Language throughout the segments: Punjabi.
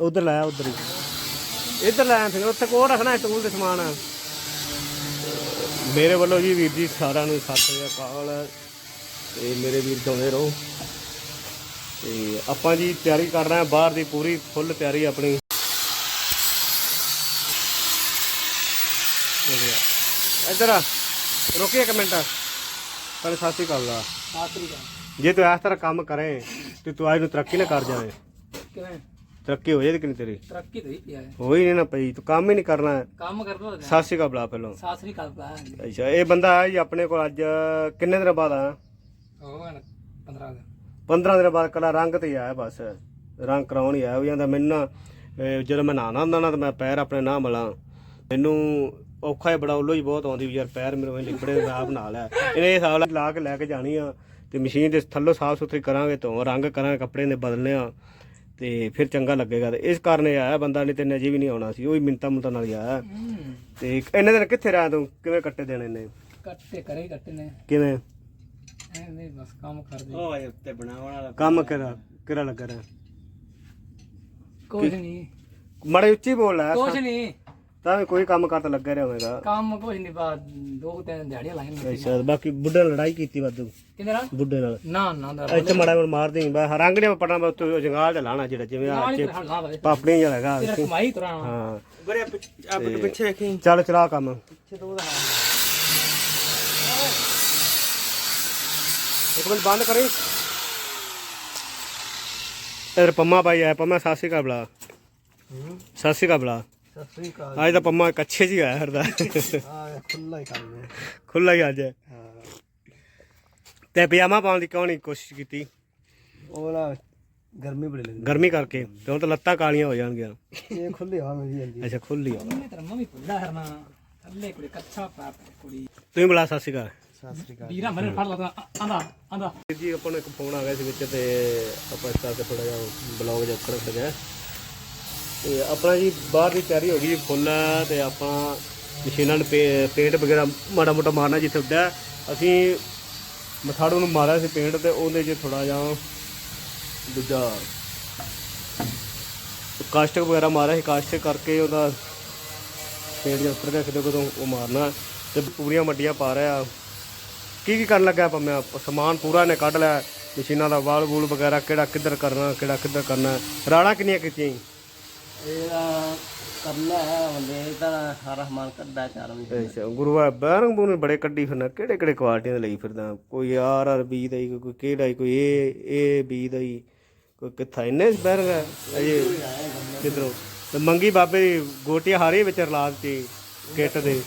ਉਧਰ ਲਾਇਆ ਉਧਰ ਹੀ। ਇੱਧਰ ਲਾਇਆ ਫਿਰ ਉੱਥੇ ਕੋਲ ਰੱਖਣਾ ਟੂਲ ਦੇ ਸਮਾਨ। ਮੇਰੇ ਵੱਲੋਂ ਜੀ ਵੀਰ ਜੀ ਸਾਰਿਆਂ ਨੂੰ ਸਤਿ ਸ੍ਰੀ ਅਕਾਲ। ਤੇ ਮੇਰੇ ਵੀਰ ਚਾਹੁੰਦੇ ਰਹੋ। ਤੇ ਆਪਾਂ ਜੀ ਤਿਆਰੀ ਕਰ ਰਹੇ ਹਾਂ ਬਾਹਰ ਦੀ ਪੂਰੀ ਫੁੱਲ ਤਿਆਰੀ ਆਪਣੀ। ਇੱਧਰ ਆ ਰੁਕੀ ਇੱਕ ਮਿੰਟ। ਪਹਿਲੇ ਸਤਿ ਸ੍ਰੀ ਅਕਾਲ। ਦਾ ਜੇ ਤੂੰ ਇਸ ਤਰ੍ਹਾਂ ਕੰਮ ਕਰੇ ਤੇ ਤੂੰ ਅੱਜ ਨੂੰ ਤਰੱਕੀ ਨਾ ਕਰ ਜਾਵੇਂ। ਕਿਵੇਂ? ਤਰੱਕੀ ਹੋ ਜਾਏਗੀ ਕਿ ਨਹੀਂ ਤੇਰੀ? ਤਰੱਕੀ ਤੇ ਪਿਆ ਹੈ ਹੋਈ ਨਹੀਂ ਨਾ ਪਈ ਤੂੰ ਕੰਮ ਹੀ ਨਹੀਂ ਕਰਨਾ। ਕੰਮ ਕਰਦਾ ਤਾਂ ਸਤਿ ਸ੍ਰੀ ਅਕਾਲ ਬੁਲਾ ਪਹਿਲਾਂ। ਸਾਸਰੀ ਕਰਦਾ ਅੱਛਾ ਇਹ ਬੰਦਾ ਆਇਆ ਜੀ ਆਪਣੇ ਕੋਲ ਅੱਜ ਕਿੰਨੇ ਦਿਨ ਬਾਅਦ ਆਇਆ? ਹਨ 15 ਦਿਨ। 15 ਦਿਨ ਬਾਅਦ ਕਲਾ ਰੰਗ ਤੇ ਹੀ ਆਇਆ ਬਸ। ਰੰਗ ਕਰਾਉਣ ਹੀ ਆਇਆ ਉਹ ਜਾਂਦਾ ਮੈਨੂੰ ਨਾ ਅਹ ਜਦੋਂ ਮੈਂ ਨਹਾਣਾ ਹੁੰਦਾ ਨਾ ਤਾਂ ਮੈਂ ਪੈਰ ਆਪਣੇ ਨਾ ਮਲਾਂ। ਮੈਨੂੰ ਔਖਾ ਹੀ ਬੜਾ ਉੱਲੋ ਹੀ ਬਹੁਤ ਆਉਂਦੀ ਵੀ ਯਾਰ ਪੈਰ ਮੇਰੇ ਵਿੱਚ ਲਿਬੜੇ ਮੈਂ ਆਪ ਨਾਲ ਹੈ ਇਹਨੇ ਇਹ ਸਾਲ ਲਾ ਕੇ ਲੈ ਕੇ ਜਾਣੀ ਆ ਤੇ ਮਸ਼ੀਨ ਦੇ ਥੱਲੋਂ ਸਾਫ਼ ਸੁਥਰੀ ਕਰਾਂਗੇ ਤੋਂ ਰੰਗ ਕਰਾਂਗੇ ਕੱਪੜੇ ਨੇ ਬਦਲਨੇ ਆ। ਤੇ ਫਿਰ ਚੰਗਾ ਲੱਗੇਗਾ ਤੇ ਇਸ ਕਾਰਨ ਇਹ ਆਇਆ ਬੰਦਾ ਨਹੀਂ ਤੇ ਅਜੇ ਵੀ ਨਹੀਂ ਆਉਣਾ ਸੀ ਉਹ ਹੀ ਮਿੰਤਾ ਮੁੰਤਾ ਨਾਲ ਹੀ ਆਇਆ। ਤੇ ਇੰਨੇ ਦਿਨ ਕਿੱਥੇ ਰਿਹਾ ਤੂੰ? ਕਿਵੇਂ ਕੱਟੇ ਦੇਣੇ ਨੇ ਕੱਟੇ ਕਰੇ ਕੱਟੇ ਨੇ। ਕਿਵੇਂ? ਐਵੇਂ ਬਸ ਕੰਮ ਕਰਦੇ। ਓਏ ਉੱਤੇ ਬਣਾਉਣ ਵਾਲਾ ਕੰਮ ਕਿਹੜਾ ਕਿਹੜਾ ਲੱਗਾ ਰਿਹਾ। ਕੁਝ ਨਹੀਂ। ਮਾੜੇ ਉੱਚੀ ਬੋਲ ਲੈ ਕੁਝ ਨਹੀਂ। ਤਾਂ ਵੀ ਕੋਈ ਕੰਮ ਕਰ ਤਾਂ ਲੱਗਾ ਰਿਹਾ ਹੋਵੇਗਾ। ਕੰਮ ਕੁਝ ਨਹੀਂ ਬਾਅਦ ਦੋ ਕੁ ਤਿੰਨ ਦਿਹਾੜੀਆਂ ਲਾਈਆਂ ਅੱਛਾ ਬਾਕੀ ਬੁੱਢੇ ਨਾਲ ਲੜਾਈ ਕੀਤੀ ਵਾਧੂ। ਕਿੰਨੇ ਨਾਲ? ਬੁੱਢੇ ਨਾਲ। ਨਾ ਨਾ ਇੱਥੇ ਮਾੜਾ ਮੋੜ ਮਾਰ ਦੇਂ ਬਾ ਰੰਗ ਨੇ ਪਟਣਾ ਬਾ ਉੱਤੇ ਜੰਗਾਲ ਤੇ ਲਾਣਾ ਜਿਹੜਾ ਜਿਵੇਂ ਆ ਦੇ ਪਾਪੜੀਆਂ ਜਿਹਾ ਹੈਗਾ। ਤੇਰਾ ਕਮਾਈ ਤੁਰਾਂ। ਹਾਂ। ਗੁਰੇ ਆਪਣੇ ਪਿੱਛੇ ਵੇਖੀ ਚੱਲ ਚਲਾ ਕੰਮ। ਪਿੱਛੇ ਤੋਂ ਉਹਦਾ ਇੱਕ ਮਿੰਟ ਬੰਦ ਕਰੀ। ਇਧਰ ਪੰਮਾ ਭਾਈ ਆਇਆ ਪੰਮਾ ਸਤਿ ਸ਼੍ਰੀ ਅਕਾਲ ਬਲਾ ਸਤਿ ਸ਼੍ਰੀ ਅਕਾਲ ਬਲਾ ਸਤਿ ਸ੍ਰੀ ਅਕਾਲ ਅੱਜ ਤਾਂ ਪੰਮਾ ਕੱਛੇ ਜੀ ਆਇਆ ਹਰਦਾ। ਖੁੱਲਾ ਹੀ ਕੰਮ ਹੈ ਖੁੱਲਾ ਹੀ ਅੱਜ। ਤੇ ਪਜਾਮਾ ਪਾਉਣ ਦੀ ਕਿਉਂ ਨਹੀਂ ਕੋਸ਼ਿਸ਼ ਕੀਤੀ? ਉਹ ਨਾ ਗਰਮੀ ਬੜੀ ਲੱਗਦੀ। ਗਰਮੀ ਕਰਕੇ ਤੇ ਹੁਣ ਤਾਂ ਲੱਤਾਂ ਕਾਲੀਆਂ ਹੋ ਜਾਣਗੀਆਂ। ਇਹ ਖੁੱਲੀ ਹਵਾ ਮਿਲ ਜਾਂਦੀ ਅੱਛਾ ਖੁੱਲੀ ਆ ਮੈਂ ਤੇਰਾ ਮੰਮੀ ਖੁੱਲਾ ਹਰਨਾ ਥੱਲੇ ਕੁੜੀ ਕੱਚਾ ਪਾਪ ਕੁੜੀ। ਤੁਸੀਂ ਬੁਲਾ ਸਤਿ ਸ਼੍ਰੀ ਅਕਾਲ। ਸਤਿ ਸ੍ਰੀ ਅਕਾਲ। ਵੀਰਾ ਮੇਰੇ ਫੜ ਲਾ ਆਂਦਾ ਆਂਦਾ। ਜੀ ਆਪਾਂ ਨੂੰ ਇੱਕ ਫੋਨ ਆ ਗਿਆ ਸੀ ਵਿੱਚ ਤੇ ਆਪਾਂ ਇਸ ਕਰਕੇ ਥੋੜਾ ਜਿਹਾ ਬਲੌਗ ਜਿਹਾ ਕਰ ਸਕਿਆ ਤੇ ਆਪਣਾ ਜੀ ਬਾਹਰ ਦੀ ਤਿਆਰੀ ਹੋ ਗਈ, ਫੁੱਲ ਤੇ ਆਪਾਂ ਮਸ਼ੀਨਾਂ ਨੂੰ ਪੇ- ਪੇਂਟ ਵਗੈਰਾ ਮਾੜਾ ਮੋਟਾ ਮਾਰਨਾ ਜਿੱਥੇ ਉੱਡਿਆ ਅਸੀਂ ਮਥਾੜੂ ਨੂੰ ਮਾਰਿਆ ਸੀ ਪੇਂਟ ਤੇ, ਉਹਦੇ 'ਚ ਥੋੜਾ ਜਿਹਾ ਦੂਜਾ ਕਾਸ਼ਟਕ ਵਗੈਰਾ ਮਾਰਿਆ ਸੀ। ਕਾਸ਼ਟਕ ਕਰਕੇ ਉਹਦਾ ਪੇਂਟ ਜਿਹਾ ਉੱਤਰ ਗਿਆ, ਕਿਤੇ ਕਦੋਂ ਉਹ ਮਾਰਨਾ। ਤੇ ਪੂਰੀਆਂ ਮੱਡੀਆਂ ਪਾ ਰਿਹਾ। ਕੀ ਕੀ ਕਰਨ ਲੱਗਾ ਆਪਾਂ ਮੈਂ? ਸਮਾਨ ਪੂਰਾ ਨੇ ਕੱਢ ਲਿਆ। ਮਸ਼ੀਨਾਂ ਦਾ ਵਾਲ ਵੂਲ ਵਗੈਰਾ ਕਿਹੜਾ ਕਿੱਧਰ ਕਰਨਾ, ਕਿਹੜਾ ਕਿੱਧਰ ਕਰਨਾ। ਰਾਣਾ ਕਿੰਨੀਆਂ ਕੀਤੀਆਂ ਜੀ? ਕਰਨਾ ਹੈ ਤਾਂ ਸਾਰਾ ਸਮਾਨ ਕੱਢਦਾ ਚਾਰ ਵਜੇ। ਅੱਛਾ, ਗੁਰੂਆ ਬੈਰੰਗ ਬੂਨੇ ਬੜੇ ਕੱਢੀ ਫਿਰਨਾ। ਕਿਹੜੇ ਕਿਹੜੇ ਕੁਆਲਟੀਆਂ ਦੇ ਲਈ ਫਿਰਦਾ? ਕੋਈ ਆਰ ਆਰ ਬੀ ਦਾ ਹੀ, ਕੋਈ ਕਿਹੜਾ ਹੀ, ਕੋਈ ਏ ਏ ਬੀ ਦਾ ਹੀ, ਕੋਈ ਕਿੱਥਾ? ਇੰਨੇ ਬੈਰੰਗ ਅਜੇ ਕਿਧਰੋਂ? ਤੇ ਮੰਗੀ ਬਾਬੇ ਦੀ ਗੋਟੀਆਂ ਹਾਰੇ ਵਿੱਚ ਰਲਾ ਦਿੱਤੀ ਕਿੱਟ ਦੇ।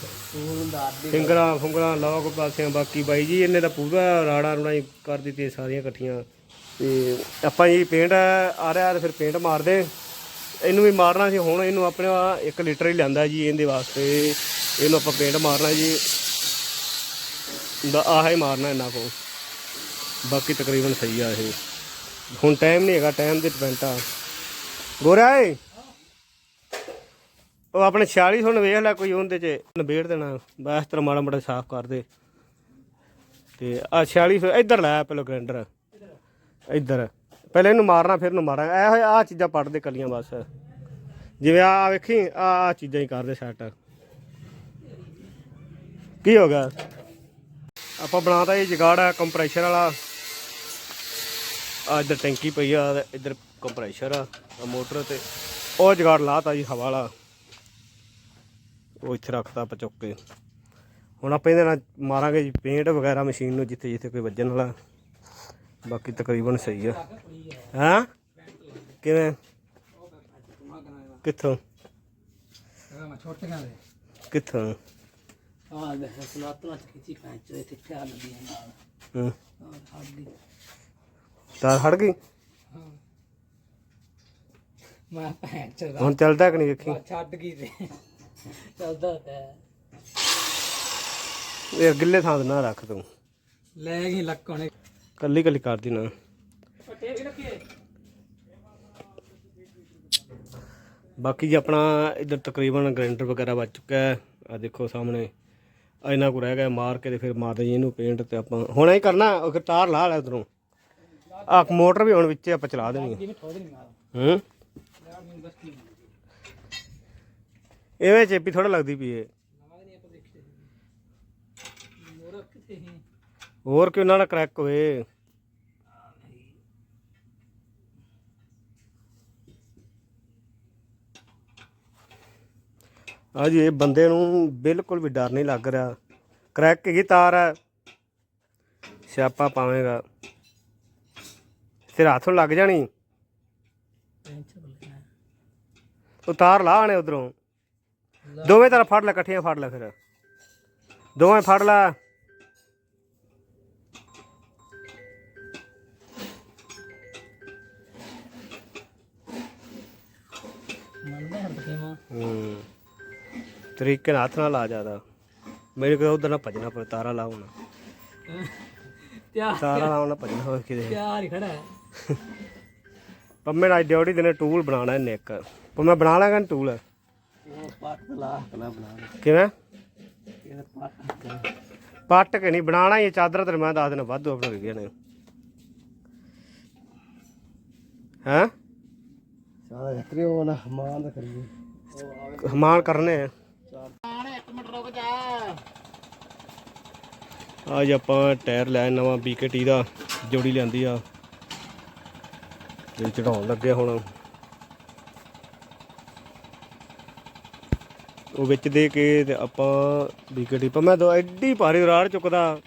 ਫਿੰਗਰਾਂ, ਫੁੰਗਰਾਂ ਲੋਕ ਪਾਸਿਆਂ, ਬਾਕੀ ਬਾਈ ਜੀ, ਇਹਨੇ ਤਾਂ ਪੂਰਾ ਰਾੜਾ ਰੂੜਾ ਹੀ ਕਰ ਦਿੱਤੀ ਸਾਰੀਆਂ ਇਕੱਠੀਆਂ। ਤੇ ਆਪਾਂ ਜੀ ਪੇਂਟ ਆ ਰਿਹਾ ਤੇ ਫਿਰ ਪੇਂਟ ਮਾਰਦੇ। ਇਹਨੂੰ ਵੀ ਮਾਰਨਾ ਸੀ, ਹੁਣ ਇਹਨੂੰ ਆਪਣੇ 1 ਲੀਟਰ ਹੀ ਲਿਆਂਦਾ ਜੀ ਇਹਦੇ ਵਾਸਤੇ। ਇਹਨੂੰ ਆਪਾਂ ਪੇਂਟ ਮਾਰਨਾ ਜੀ। ਦਾ ਆਹ ਹੀ ਮਾਰਨਾ ਇਹਨਾਂ ਕੋ ਬਾਕੀ ਤਕਰੀਬਨ ਸਹੀ ਆ ਇਹ। ਹੁਣ ਟਾਈਮ ਨਹੀਂ ਹੈਗਾ ਟਾਈਮ ਦੇ ਡਿਪੈਂਡ ਆ। ਗੋਰਾ ਏ। ਉਹ ਆਪਣੇ 46 ਹੁਣ ਵੇਖ ਲੈ ਕੋਈ ਉਹਦੇ ਚ। ਨਿਬੇੜ ਦੇਣਾ। ਬਸ ਤਰ੍ਹਾਂ ਮਾੜਾ ਮਾੜਾ ਸਾਫ਼ ਕਰ ਦੇ। ਤੇ ਆ 46 ਫਿਰ ਇੱਧਰ ਲੈ ਪਹਿਲਾਂ ਗ੍ਰੈਂਡਰ ਇੱਧਰ। ਪਹਿਲੇ ਇਹਨੂੰ ਮਾਰਨਾ, ਫਿਰ ਇਹਨੂੰ ਮਾਰਾਂਗੇ। ਇਹ ਆ ਚੀਜ਼ਾਂ ਪੜਦੇ ਕਲੀਆਂ ਬਸ। ਜਿਵੇਂ ਆ ਵੇਖੀ ਆ ਆ ਚੀਜ਼ਾਂ ਹੀ ਕਰਦੇ ਸੈੱਟ ਕੀ ਹੋ ਗਿਆ? ਆਪਾਂ ਬਣਾਤਾ ਇਹ ਜਗਾੜ ਆ ਕੰਪਰੈਸ਼ਰ ਵਾਲਾ। ਆ ਇੱਧਰ ਟੈਂਕੀ ਪਈ ਆ ਇੱਧਰ ਕੰਪਰੈਸ਼ਰ ਆ ਮੋਟਰ ਤੇ। ਉਹ ਜਗਾੜ ਲਾਤਾ ਜੀ ਹਵਾ ਵਾਲਾ। ਉਹ ਇੱਥੇ ਰੱਖਤਾ ਆਪਾਂ ਚੁੱਕ ਕੇ। ਹੁਣ ਆਪਾਂ ਇਹਦੇ ਨਾਲ ਮਾਰਾਂਗੇ ਜੀ ਪੇਂਟ ਵਗੈਰਾ ਮਸ਼ੀਨ ਨੂੰ, ਜਿੱਥੇ ਜਿੱਥੇ ਕੋਈ ਵੱਜਣ ਵਾਲਾ। ਬਾਕੀ ਤਕਰੀਬਨ ਸਹੀ ਆ। ਹਾਂ? ਕਿਵੇਂ? ਕਿੱਥੋਂ? ਕਿੱਥੋਂ? ਆ ਦੇ ਸਲਾਤਲਾ ਚ ਖਿੱਚੀ ਪੈਂਚ ਇੱਥੇ ਖਿਆਲ ਲੱਗੀ ਨਾਲ। ਹੂੰ। ਹਾਂ ਹੱਦ ਦੀ ਤਾਰ ਹਟ ਗਈ? ਮੈਂ ਪੈਂਚ ਦਾ ਹੁਣ ਚੱਲਦਾ ਕਿ ਨਹੀਂ ਵੇਖੀ ਛੱਡ ਗਈ ਤੇ। ਚੱਲਦਾ ਤੇ ਇਹ ਗਿੱਲੇ ਥਾਂ ਤੇ ਨਾ ਰੱਖ ਤੂੰ। ਲੈ ਗਈ ਲੱਕਣੇ ਕੱਲੀ ਕੱਲੀ ਕਰਦੀ ਨਾ। ਬਾਕੀ ਜੀ ਆਪਣਾ ਇੱਧਰ ਤਕਰੀਬਨ ਗ੍ਰੈਂਡਰ ਵਗੈਰਾ ਵੱਜ ਚੁੱਕਾ ਹੈ। ਆ ਦੇਖੋ ਸਾਹਮਣੇ। ਇੰਨਾ ਕੁ ਰਹਿ ਗਿਆ ਮਾਰ ਕੇ ਤੇ ਫਿਰ ਮਾਰਦੇ ਜੀ ਇਹਨੂੰ ਪੇਂਟ ਤੇ ਆਪਾਂ ਹੁਣ ਇਹ ਕਰਨਾ, ਉਹ ਫਿਰ ਤਾਰ ਲਾ ਲੈ ਉਧਰੋਂ ਆ ਮੋਟਰ ਵੀ ਹੁਣ ਵਿੱਚ ਆਪਾਂ ਚਲਾ ਦੇਣੀ ਹੈ। ਹੂੰ? ਆਰਮੀ ਚੇਪੀ ਥੋੜਾ ਲੱਗਦੀ ਪਈ ਏ ਨਵਾਂ ਨਹੀਂ ਆਪਾਂ ਦੇਖਿਆ ਮੋਰਾ ਕਿੱਥੇ ਹੀ ਹੋਰ ਕਿ ਉਹਨਾਂ ਦਾ ਕਰੈਕ ਹੋਏ? ਆ ਜੀ ਇਹ ਬੰਦੇ ਨੂੰ ਬਿਲਕੁਲ ਵੀ ਡਰ ਨਹੀਂ ਲੱਗ ਰਿਹਾ। ਕਰੈਕ ਹੈਗੀ ਤਾਰ ਹੈ? ਸਿਆਪਾ ਪਾਵੇਂਗਾ। ਸਿਰ ਹੱਥ ਲੱਗ ਜਾਣੀ। ਟੈਂਸ਼ਨ ਬੋਲਣਾ ਉਹ ਤਾਰ ਲਾ ਆਣੇ ਉਧਰੋਂ। ਦੋਵੇਂ ਤਰ੍ਹਾਂ ਫੜ ਲੈ ਇਕੱਠੀਆਂ ਫੜ ਲੈ ਫਿਰ। ਦੋਵੇਂ ਫੜ ਲੈ। ਹੂੰ। ਤਰੀਕੇ ਨਾਲ ਹੱਥ ਨਾਲ ਆ ਜਾਦਾ ਮੇਰੇ ਕੋਲ ਉਧਰ ਨਾ ਭਜਣਾ ਪਰ ਤਾਰਾ ਲਾਉਣਾ ਤਿਆਰ ਤਾਰਾ ਲਾਉਣਾ ਭਜਣਾ ਹੋਵੇ ਕਿਤੇ। ਤਿਆਰ ਹੀ ਖੜਾ ਹੈ। ਪੰਮੇ ਨਾਲ ਡਿਊਟੀ ਦੇ ਨੇ ਟੂਲ ਬਣਾਉਣਾ ਇਹਨੇ ਇੱਕ। ਪਰ ਮੈਂ ਬਣਾ ਲਾਂਗਾ ਟੂਲ। ਉਹ ਪੱਟ ਲਾ ਕਲਾ ਬਣਾ ਦੇ। ਕਿਵੇਂ? ਇਹ ਪੱਟ ਪੱਟ ਕੇ ਨਹੀਂ ਬਣਾਣਾ ਹੀ ਹੈ, ਚਾਦਰ ਤੇ ਮੈਂ ਦੱਸ ਦਿਨ ਵਾਧੂ ਆਪਣੇ ਗਏ ਨੇ। ਹੈਂ? ਸਾਰਾ ਇਤਰੀ ਉਹ ਨਾ ਮਾਂ ਦਾ ਕਰੀਏ। ਹਮਾਨ ਕਰਨੇ ਆ। ਅੱਜ ਆਪਾਂ ਟਾਇਰ ਲੈ ਨਵਾਂ BKT ਦਾ, ਜੋੜੀ ਲਿਆਂਦੀ ਆ। ਤੇ ਚੜਾਉਣ ਲੱਗੇ ਹੁਣ। ਉਹ ਵਿੱਚ ਦੇ ਕੇ ਤੇ ਆਪਾਂ BKT ਪਰ ਮੈਂ ਦੋ ਐਡੀ ਭਾਰੀ ਰਾੜ ਚੁੱਕਦਾ।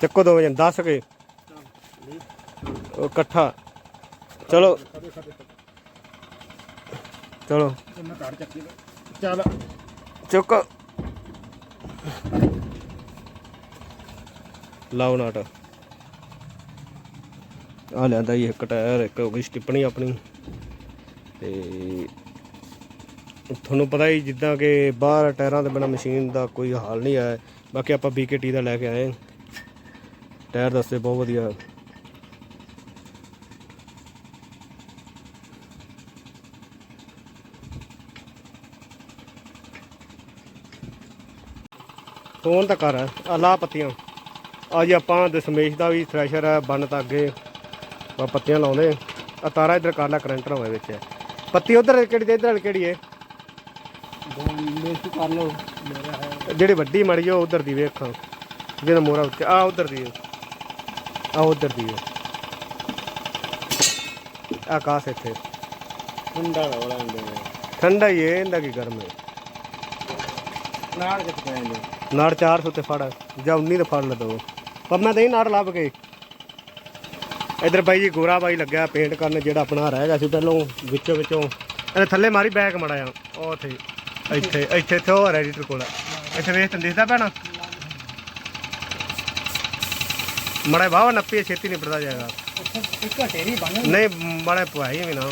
ਚੱਕੋ ਦੋ ਵਜੇ 10 ਕੇ। ਇਕੱਠਾ। ਚਲੋ। ਚਲੋ। ਚੱਲ। ਚੁੱਕ। ਲਾਓ ਨਾਟ। ਆ ਲਿਆਂਦਾ ਜੀ ਇੱਕ ਟਾਇਰ ਇੱਕ ਹੋ ਗਈ ਸਟਿੱਪਣੀ ਆਪਣੀ। ਤੇ ਤੁਹਾਨੂੰ ਪਤਾ ਹੀ ਜਿੱਦਾਂ ਕਿ ਬਾਹਰ ਟਾਇਰਾਂ ਦੇ ਬਿਨਾ ਮਸ਼ੀਨ ਦਾ ਕੋਈ ਹਾਲ ਨਹੀਂ ਹੈ ਬਾਕੀ ਆਪਾਂ BKT ਦਾ ਲੈ ਕੇ ਆਏ। ਟਾਇਰ ਦੱਸੇ ਬਹੁਤ ਵਧੀਆ। ਫੋਨ ਤਾਂ ਕਰ ਆ ਲਾ ਪੱਤੀਆਂ ਅੱਜ ਆਪਾਂ ਦਸ਼ਮੇਸ਼ ਦਾ ਵੀ ਥ੍ਰੈਸ਼ਰ ਹੈ ਬੰਨ ਤਾਂ ਅੱਗੇ ਪੱਤੀਆਂ ਲਾਉਂਦੇ ਆ ਤਾਰਾ ਇੱਧਰ ਕਰ ਲੈ ਕਰੰਟ ਨਾ ਹੋਵੇ ਵਿੱਚ। ਪੱਤੀ ਉਧਰ ਕਿਹੜੀ ਤੇ ਇੱਧਰ ਕਿਹੜੀ ਹੈ ਦੋ ਮਿੰਟ ਕਰ ਲਓ ਮੇਰਾ ਹੈ ਜਿਹੜੀ ਵੱਡੀ ਮੜੀ ਉਹ ਉਧਰ ਦੀ ਵੇਖਾਂ। ਜਿਹਦਾ ਮੋਰਾ ਉੱਤੇ ਆ ਉਧਰ ਦੀ ਆ ਉਧਰ ਦੀ ਹੈ ਆਕਾਸ਼ ਇੱਥੇ। ਠੰਡਾ ਹੁੰਦੇ ਨੇ ਠੰਡਾ ਹੀ ਹੈ ਇਹਦਾ ਕੀ ਗਰਮ ਹੈ ਨਾੜ ਕਿੱਥੇ ਨੇ ਨਾੜ 400 ਤੇ ਫੜ, ਜਾਂ 19 ਤੇ ਫੜ ਲੈ ਪਰ ਮੈਂ ਨਹੀਂ ਨਾੜ ਲੱਭ ਕੇ ਇਧਰ ਬਾਈ ਜੀ ਗੋਰਾ ਬਾਈ ਲੱਗਿਆ ਪੇਂਟ ਕਰਨ, ਜਿਹੜਾ ਆਪਣਾ ਰਹਿ ਗਿਆ ਸੀ ਪਹਿਲੋਂ, ਵਿੱਚੋਂ ਵਿੱਚੋਂ। ਇਹਦੇ ਥੱਲੇ ਮਾਰੀ ਬੈਕ ਮੜਾ ਆ ਉਹ ਉੱਥੇ, ਇੱਥੇ ਇੱਥੇ ਇੱਥੇ ਉਹ ਰੈਡੀਟਰ ਕੋਲ। ਇੱਥੇ ਵੇਖ ਤੈਨੂੰ ਦਿਖਦਾ ਪੈਣਾ ਮੜਾ ਬਾਵਾ ਨੱਪੀ ਛੇਤੀ ਨਹੀਂ ਪੜਦਾ ਜਾਏਗਾ। ਨਹੀਂ ਬਣ ਨਹੀਂ ਮੜਾ ਪਵਾਈ ਵੀ ਨਾ।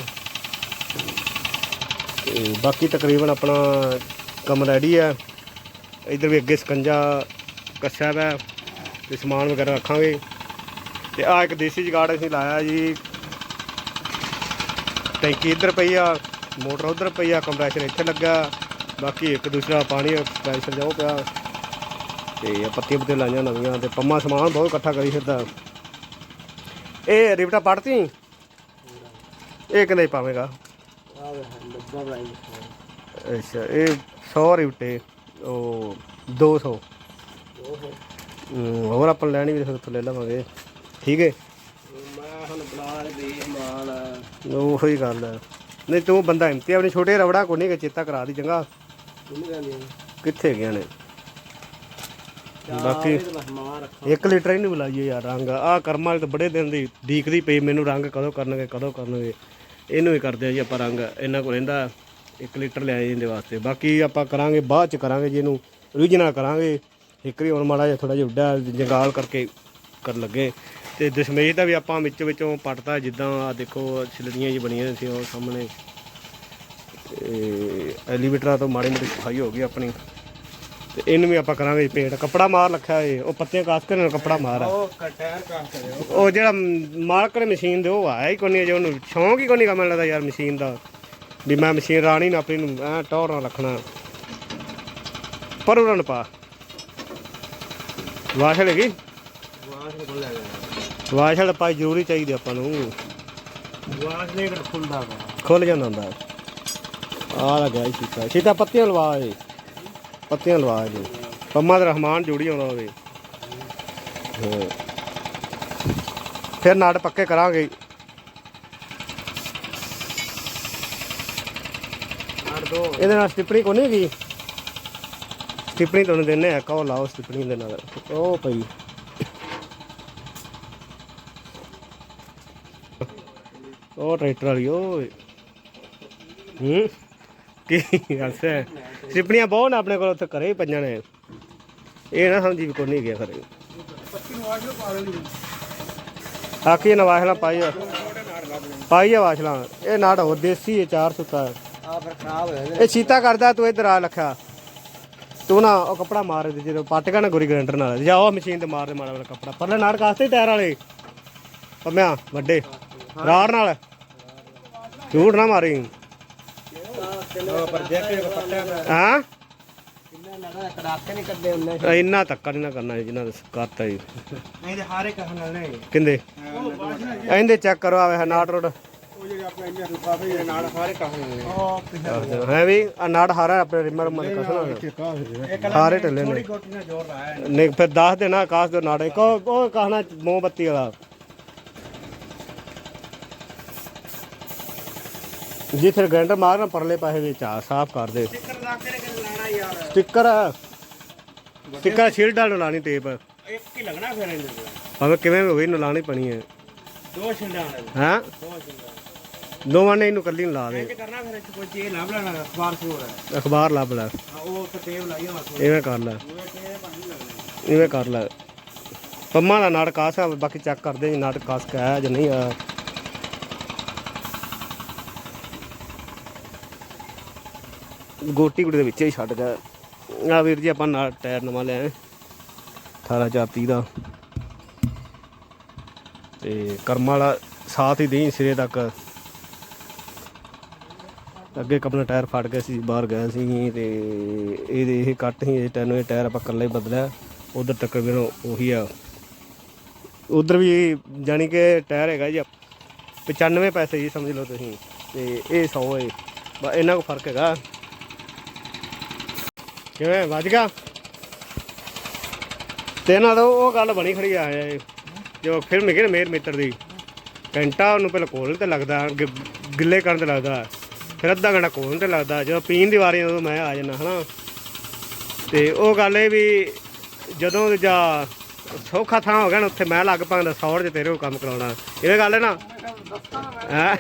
ਬਾਕੀ ਤਕਰੀਬਨ ਆਪਣਾ ਕੰਮ ਰੈਡੀ ਹੈ ਇਧਰ ਵੀ ਅੱਗੇ ਸਕੰਜਾ ਕੱਸਿਆ ਵਾ ਤੇ ਸਮਾਨ ਵਗੈਰਾ ਰੱਖਾਂਗੇ। ਤੇ ਆ ਇੱਕ ਦੇਸੀ ਜਗਾੜ ਅਸੀਂ ਲਾਇਆ ਜੀ। ਟੈਂਕੀ ਇੱਧਰ ਪਈ ਆ ਮੋਟਰ ਉਧਰ ਪਈ ਆ ਕੰਪਰੈਸ਼ਰ ਇੱਥੇ ਲੱਗਾ। ਬਾਕੀ ਇੱਕ ਦੂਸਰਾ ਪਾਣੀ ਪ੍ਰੈਸ਼ਰ ਜਾਓ ਪਿਆ। ਤੇ ਇਹ ਪੱਤੀਆਂ ਪੁੱਤੀਆਂ ਲਾਈਆਂ ਨਵੀਆਂ ਤੇ ਪੰਮਾ ਸਮਾਨ ਬਹੁਤ ਇਕੱਠਾ ਕਰੀ ਫਿਰਦਾ। ਇਹ ਰਿਵਟਾ ਪੜਤੀ? ਇਹ ਕਿੰਨੇ ਪਾਵੇਂਗਾ? ਅੱਛਾ ਇਹ 100 ਰਿਵਟੇ ਉਹ 200 ਹਮ, ਹੋਰ ਆਪਾਂ ਲੈਣੀ ਵੀ ਫਿਰ ਲੈ ਲਵਾਂਗੇ। ਠੀਕ ਹੈ ਮੈਂ ਹੁਣ ਬਣਾ ਦੇ ਮਾਲ ਉਹੀ ਗੱਲ ਹੈ। ਨਹੀਂ ਤੂੰ ਬੰਦਾ ਹਿੰਮਤੀ ਆਪਣੇ ਛੋਟੇ ਰਵੜਾ ਕੋ ਨਹੀਂ ਚੇਤਾ ਕਰਾ ਦੀ ਚੰਗਾ। ਕਿੰਨੇ ਜਾਂਦੇ ਕਿੱਥੇ ਗਿਆ ਨੇ? ਬਾਕੀ- ਬਾਕੀ ਬਸ ਮਾਰ ਰੱਖਾਂ 1 ਲੀਟਰ ਹੀ ਨਹੀਂ ਬੁਲਾਈਏ ਯਾਰ ਰੰਗ। ਆ ਕਰਮਾਂ ਵਾਲੇ ਤਾਂ ਬੜੇ ਦਿਨ ਦੀ ਡੀਕਦੀ ਪਈ ਮੈਨੂੰ ਰੰਗ ਕਦੋਂ ਕਰਨਗੇ ਕਦੋਂ ਕਰਨਗੇ। ਇਹਨੂੰ ਹੀ ਕਰਦੇ ਆ ਜੀ ਆਪਾਂ ਰੰਗ ਇਹਨਾਂ ਕੋਲ ਰਹਿੰਦਾ। 1 ਲੀਟਰ ਲੈ ਜਾਂਦੇ ਵਾਸਤੇ। ਬਾਕੀ ਆਪਾਂ ਕਰਾਂਗੇ ਬਾਅਦ ਚ ਕਰਾਂਗੇ ਜੀ ਇਹਨੂੰ ਓਰੀਜਨਲ ਕਰਾਂਗੇ। ਇੱਕਰੀ ਹੁਣ ਮਾੜਾ ਜਿਹਾ ਥੋੜਾ ਜਿਹਾ ਉੱਡਾ ਜੰਗਾਲ ਕਰਕੇ ਕਰ ਲੱਗੇ। ਤੇ ਦਸ਼ਮੇਸ਼ ਦਾ ਵੀ ਆਪਾਂ ਵਿੱਚ ਵਿੱਚੋਂ ਪੱਟਤਾ ਜਿੱਦਾਂ ਆ ਦੇਖੋ ਛਿਲੜੀਆਂ ਜੀ ਬਣੀਆਂ ਸੀ ਉਹ ਸਾਹਮਣੇ। ਐਲੀਵੇਟਰਾਂ ਤੋਂ ਮਾੜੀ ਮੋਟੀ ਸਫ਼ਾਈ ਹੋ ਗਈ ਆਪਣੀ। ਤੇ ਇਹਨੂੰ ਵੀ ਆਪਾਂ ਕਰਾਂਗੇ ਪੇਂਟ। ਕੱਪੜਾ ਮਾਰ ਰੱਖਿਆ ਏ ਉਹ ਪੱਤੀਆਂ ਕਾਸ ਕੇ ਨਾਲ ਕੱਪੜਾ ਮਾਰ ਆ। ਉਹ ਕਰਿਓ ਜਿਹੜਾ ਮਾਲਕ ਨੇ ਮਸ਼ੀਨ ਦੇ ਉਹ ਆਇਆ ਹੀ ਕੋਈ ਨਹੀਂ ਜੇ ਉਹਨੂੰ ਸ਼ੌਂਕ ਹੀ ਕੋਈ ਨਹੀਂ ਕੰਮ ਲੱਗਦਾ ਯਾਰ ਮਸ਼ੀਨ ਦਾ। ਵੀ ਮੈਂ ਮਸ਼ੀਨ ਰਾਣੀ ਨਾ ਆਪਣੀ ਨੂੰ ਐ ਟੌਰ ਨਾਲ ਰੱਖਣਾ। ਪਰ ਉਹਨਾਂ ਨੂੰ ਪਾ। ਵਾਸ਼ਲ ਹੈਗੀ? ਵਾਹ ਕੋਲ ਲੈ ਗਿਆ ਵਾਸ਼ਲ ਪਾਈ ਜ਼ਰੂਰੀ ਚਾਹੀਦੀ ਆਪਾਂ ਨੂੰ। ਵਾਸ ਲੈ ਕੇ ਖੁੱਲਦਾ ਖੁੱਲ ਜਾਂਦਾ ਹੁੰਦਾ। ਆ ਲੱਗਾ ਸੀਤਾ। ਸੀਤਾ ਪੱਤੀਆਂ ਲਵਾ ਏ। ਪੱਤੀਆਂ ਲਵਾ ਜੀ। ਪੰਮਾ ਦਾ ਰਹਿਮਾਨ ਜੋੜੀ ਆਉਂਦਾ ਹੋਵੇ। ਫਿਰ ਨਾੜ ਪੱਕੇ ਕਰਾਂਗੇ ਆੜ ਦੋ ਇਹਦੇ ਨਾਲ ਸਟਿਪਣੀ ਕੋ ਨਹੀਂ ਗਈ ਸਟਿਪਣੀ ਤੁਹਾਨੂੰ ਦਿੰਨੇ ਆ ਕਹੋ ਲਾਓ ਸਟਿਪਣੀ ਦੇ ਨਾਲ। ਉਹ ਪਈ ਉਹ ਟਰੈਕਟਰ ਵਾਲੀ ਓਏ। ਹੂੰ? ਕੀ ਹੱਸੇ ਸਟਿਪਣੀਆਂ ਬਹੁਤ ਨੇ ਆਪਣੇ ਕੋਲ ਉੱਥੇ ਘਰੇ ਹੀ ਪਈਆਂ ਨੇ। ਇਹ ਨਾ ਸਮਝੀ ਵੀ ਕੋਈ ਨਹੀਂ ਗਿਆ ਘਰੇ। ਆਕੀ ਨਵਾਸ਼ਲਾ ਪਾਈ ਆ। ਪਾਈ ਆ ਵਾਸ਼ਲਾ ਇਹ ਨਾੜ ਹੋ ਦੇਸੀ ਹੈ ਚਾਰ ਸੁੱਤਾ। ਹੈ ਆ ਫਿਰ ਖਰਾਬ ਹੋ ਜਾਂਦੇ ਇਹ ਸੀਤਾ ਕਰਦਾ ਤੂੰ ਇੱਧਰ ਆ ਲੱਖਾ। ਤੂੰ ਨਾ ਉਹ ਕਪੜਾ ਮਾਰ ਦੇ ਜਦੋਂ ਪੱਟ ਗਿਆ ਨਾ ਗੋਰੀ ਗ੍ਰੈਂਡਰ ਨਾਲ। ਜਾ ਉਹ ਮਸ਼ੀਨ ਤੇ ਮਾਰ ਦੇ ਮਾੜਾ ਵਾਲਾ ਕਪੜਾ। ਪਰਲੇ ਨਾੜ ਕਾਸਤੇ ਟਾਇਰ ਵਾਲੇ। ਪੰਮਿਆ ਵੱਡੇ। ਰਾੜ ਨਾਲ। ਝੂਠ ਨਾ ਮਾਰੀ। ਪਰ ਪੱਟਿਆ ਹਾਂ? ਇੰਨਾ ਧੱਕਾ ਨਹੀਂ ਨਾ ਕਰਨਾ ਜਿਨ੍ਹਾਂ ਦਾ ਕਰਤਾ ਜੀ ਨਹੀਂ ਤੇ ਹਾਰੇ ਕਹਨ ਨਾਲ ਨਹੀਂ। ਕਿੰਦੇ? ਇਹਦੇ ਚੈੱਕ ਕਰੋ ਆਵੇ ਨਾਟ ਰੋਡ। ਆਪਣੇ ਇੰਨੇ ਨਾਲ ਉਹ ਹੈ ਵੀ ਆ ਨਾੜ ਹਾਰਾ ਆਪਣੇ ਰਿਮਰ ਮਨ ਕਸਣਾ ਇੱਕ ਹਾਰੇ ਢਿੱਲੇ ਨੇ। ਗੋਟੀ ਨਾਲ ਜ਼ੋਰ ਲਾਇਆ ਨਹੀਂ ਫਿਰ ਦੱਸ ਦੇਣਾ ਆਕਾਸ਼ ਦੇ ਨਾੜੇ। ਕੋ ਉਹ ਕਹਣਾ ਮੋਮਬੱਤੀ ਵਾਲਾ। ਜਿੱਥੇ ਗ੍ਰੈਂਡਰ ਮਾਰਨਾ ਪਰਲੇ ਪਾਸੇ ਵਿੱਚ ਆ ਸਾਫ਼ ਕਰ ਦੇ। ਟਿੱਕਰ ਦਾ ਕਿਹੜੇ ਕਿਹੜੇ ਲਾਣਾ ਯਾਰ ਸਟicker ਸਟicker ਸ਼ੀਲਡ ਨਾਲ ਲਾਣੀ ਟੇਪ। ਇੱਕ ਹੀ ਲੱਗਣਾ ਫਿਰ ਇਹਦੇ। ਭਾਵੇਂ ਕਿਵੇਂ ਵੀ ਹੋਵੇ ਇਹਨੂੰ ਲਾਣੀ ਪਣੀ ਹੈ। ਦੋ ਛਿੰਡਾਂ ਹਾਂ? ਦੋ ਛਿੰਡਾਂ ਦੋਵਾਂ ਨੇ ਇਹਨੂੰ ਕੱਲੀ ਨੂੰ ਲਾ ਦੇ। ਇਹ ਕਰਨਾ ਫਿਰ ਇੱਥੇ ਕੋਈ ਚੀਜ਼ ਲੱਭ ਲੈਣਾ ਅਖਬਾਰ ਹੈ ਅਖਬਾਰ ਲੱਭ ਲੈ। ਹਾਂ, ਉਹ ਤੇ ਟੇਪ ਲਾਈ ਹੋਣਾ ਕੋਈ ਇਵੇਂ ਕਰ ਲੈ। ਉਹ ਇਵੇਂ ਕਰ ਲੈ। ਪੰਮਾ ਦਾ ਨਾਟਕ ਆਸ ਆ ਬਾਕੀ ਚੈੱਕ ਕਰਦੇ ਜੀ ਨਾਟਕ ਆਸ ਕਾ ਹੈ ਜਾਂ ਨਹੀਂ ਆ। ਗੋਟੀ ਗੁੜੀ ਦੇ ਵਿੱਚ ਹੀ ਛੱਡ ਗਿਆ। ਆ ਵੀਰ ਜੀ ਆਪਾਂ ਨਾਲ ਟਾਇਰ ਨਵਾਂ ਲਿਆ 18430 ਦਾ। ਤੇ ਕਰਮ ਵਾਲਾ ਸਾਥ ਹੀ ਦੇਈ ਸਿਰੇ ਤੱਕ। ਅੱਗੇ ਇੱਕ ਟਾਇਰ ਫਟ ਗਿਆ ਸੀ, ਬਾਹਰ ਗਿਆ ਸੀ ਤੇ ਇਹਦੇ ਇਹ ਕੱਟ ਸੀ, ਇਹ ਟੈਨੋ ਇਹ ਟਾਇਰ ਆਪਾਂ ਇਕੱਲਾ ਹੀ ਬਦਲਿਆ। ਉਧਰ ਵੀ ਉਹੀ ਆ। ਉਧਰ ਵੀ ਜਾਨੀ ਕਿ ਟਾਇਰ ਹੈਗਾ ਜੀ 95 ਪੈਸੇ ਜੀ ਸਮਝ ਲਓ ਤੁਸੀਂ, ਤੇ ਇਹ 100 ਹੈ ਬਸ ਇਹਨਾਂ ਕੋ ਫ਼ਰਕ ਹੈਗਾ। ਕਿਵੇਂ, ਵੱਜ ਗਿਆ? ਤੇ ਨਾਲ ਉਹ ਗੱਲ ਬਣੀ ਖੜੀ ਆ ਜੋ ਫਿਲਮ ਹੈਗੀ ਨਾ ਮੇਰ ਮਿੱਤਰ ਦੀ। ਘੰਟਾ ਉਹਨੂੰ ਪਹਿਲਾਂ ਕੋਲ ਤੇ ਲੱਗਦਾ ਗਿ- ਗਿੱਲੇ ਕਰਨ ਤੇ ਲੱਗਦਾ। ਫਿਰ ਅੱਧਾ ਘੰਟਾ ਕੋਲ ਤੇ ਲੱਗਦਾ, ਜਦੋਂ ਪੀਣ ਦੀ ਵਾਰੀ ਉਦੋਂ ਮੈਂ ਆ ਜਾਣਾ ਹਨਾ। ਤੇ ਉਹ ਗੱਲ ਇਹ ਵੀ ਜਦੋਂ ਜਾ ਸੌਖਾ ਥਾਂ ਹੋ ਗਿਆ ਨਾ, ਉੱਥੇ ਮੈਂ ਲੱਗ ਪਾਂਦਾ ਸੌੜ ਚ ਤੇਰੇ ਕੋਲ ਕੰਮ ਕਰਾਉਣਾ। ਇਹ ਗੱਲ ਹੈ ਨਾ? ਹੈਂ?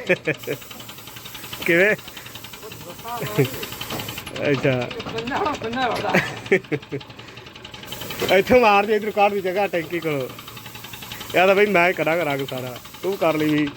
ਕਿਵੇਂ? ਅੱਛਾ। ਇੱਥੋਂ ਮਾਰ ਦੇ ਇਧਰ ਕਾਰ ਦੀ ਜਗ੍ਹਾ ਟੈਂਕੀ ਕੋਲ। ਯਾਰ ਤਾਂ ਬਈ ਮੈਂ ਕਰਾਂਗਾ ਰੰਗ ਸਾਰਾ। ਤੂੰ ਕਰ ਲਈ ਵੀ।